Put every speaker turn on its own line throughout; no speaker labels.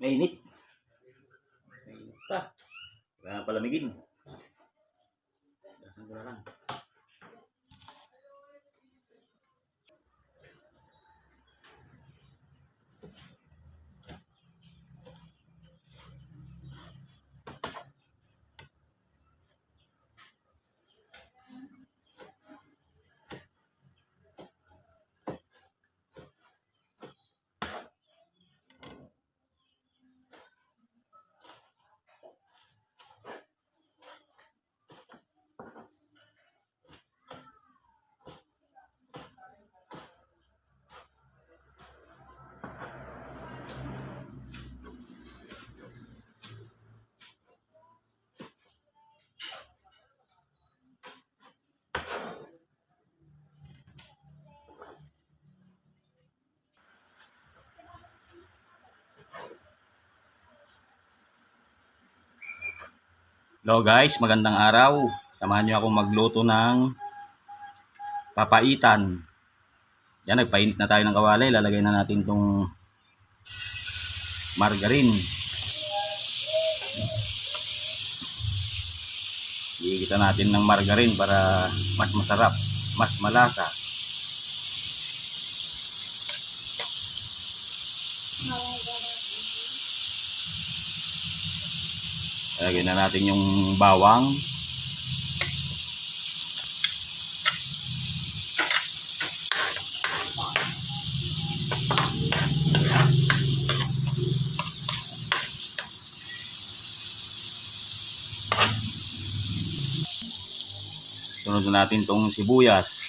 Mainit. Mainit pa. Kailangan palamigin. Gasan ko na lang. Hello guys, magandang araw. Samahan niyo ako magluto ng papaitan. Yan, nagpainit na tayo ng kawali. Lalagay na natin tong margarine. Iigitan natin ng margarine para mas masarap, mas malasa. Lagyan na natin yung bawang. Sunod na natin tong sibuyas.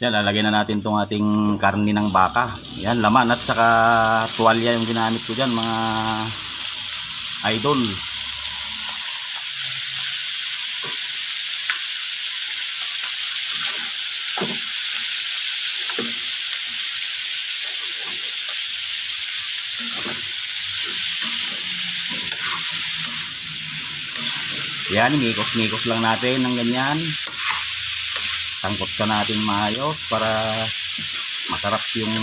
Yan, lalagyan na natin tong ating karni ng baka. Yan, laman at saka tuwalya yung ginamit ko dyan, mga idol. Yan, mikos-mikos lang natin ng ganyan sangkot ka natin maayos para masarap yung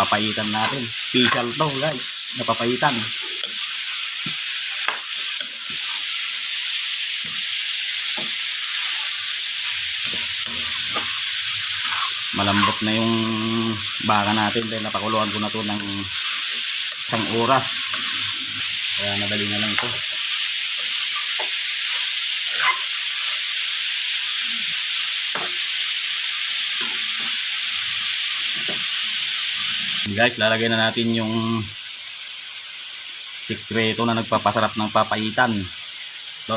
papaitan natin. Special to guys, na papaitan. Malambot na yung baka natin dahil napakuluan ko na to ng isang oras. Kaya madali na lang to. Guys lalagay na natin yung sikreto na nagpapasarap ng papaitan. So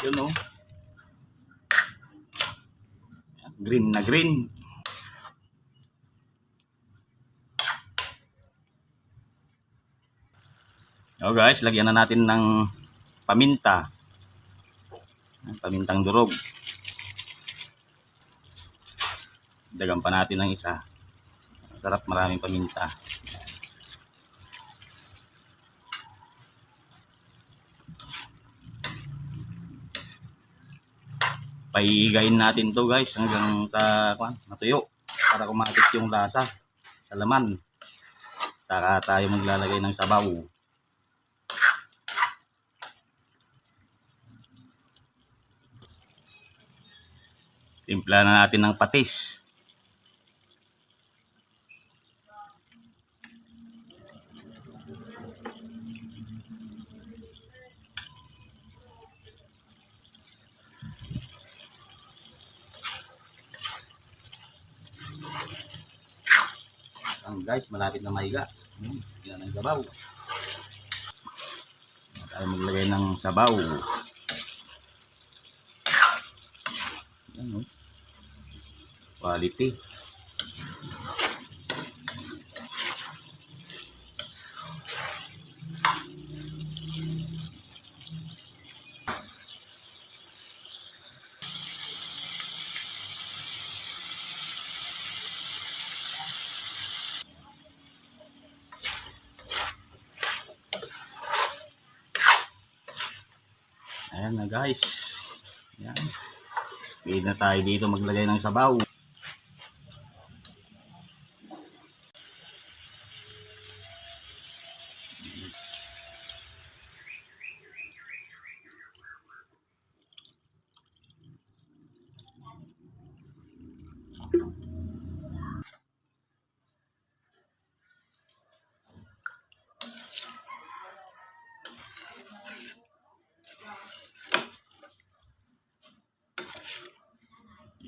yun o green na green. O guys lagyan na natin ng paminta. Pamintang durog. Dagan pa natin ng isa. Sarap maraming paminta paigayin natin to guys hanggang sa kwan, matuyo para kumatik yung lasa sa laman. Saka tayo maglalagay ng sabaw. Timpla na natin ng patis guys, malapit na mahiga. Hmm, yan ang sabaw. Tayo maglagay ng sabaw. Yan oh. Quality. Ayan na guys. Ayan. Pwede na tayo dito maglagay ng sabaw.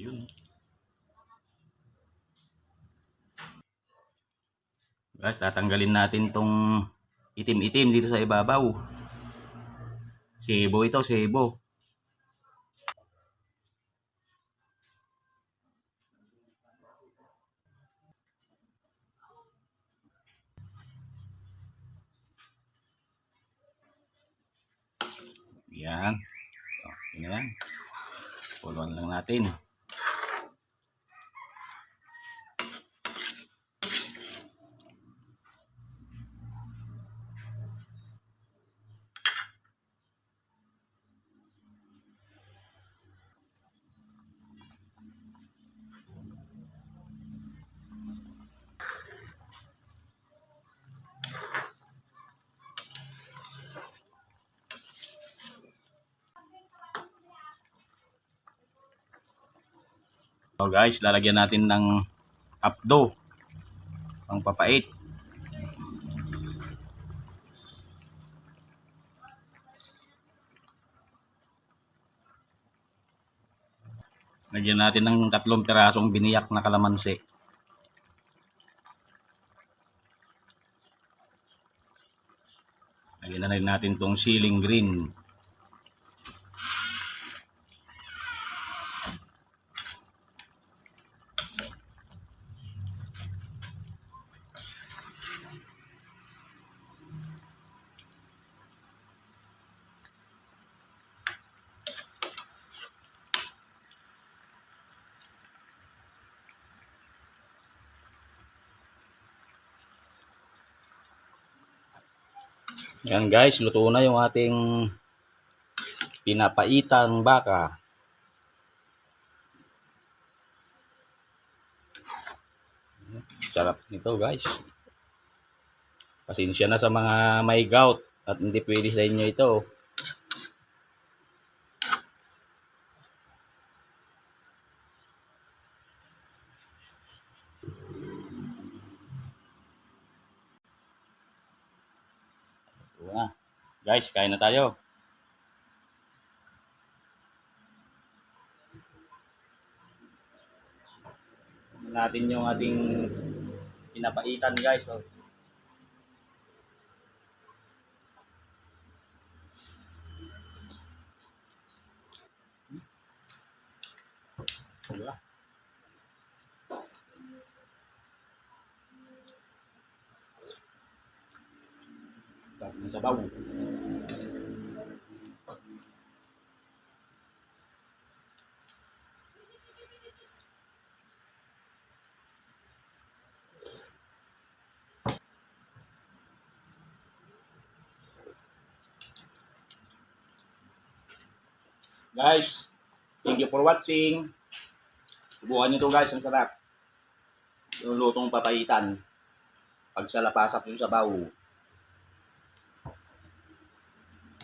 Yun. Guys, tatanggalin natin tong itim-itim dito sa ibabaw. Sebo ito, sebo. Yan. Okay na yan. Puluan lang natin. So guys, lalagyan natin ng apdo. Pang papait. Lagyan natin ng tatlong pirasong biniyak na kalamansi. Lagyan na natin tong ceiling green. Yan guys, luto na yung ating pinapaitang baka. Sarap nito guys. Pasensya na sa mga may gout at hindi pwede sa inyo ito na. Guys, kain na tayo. Tingnan natin yung ating pinapaitan guys. Oh. Diba? Sarap ng sabaw. Guys, thank you for watching. Subukan nyo to guys, ang sarap. Yung lutong papaitan. Pag sa lapasak yung sabaw.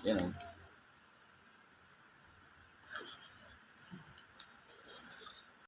Yan o.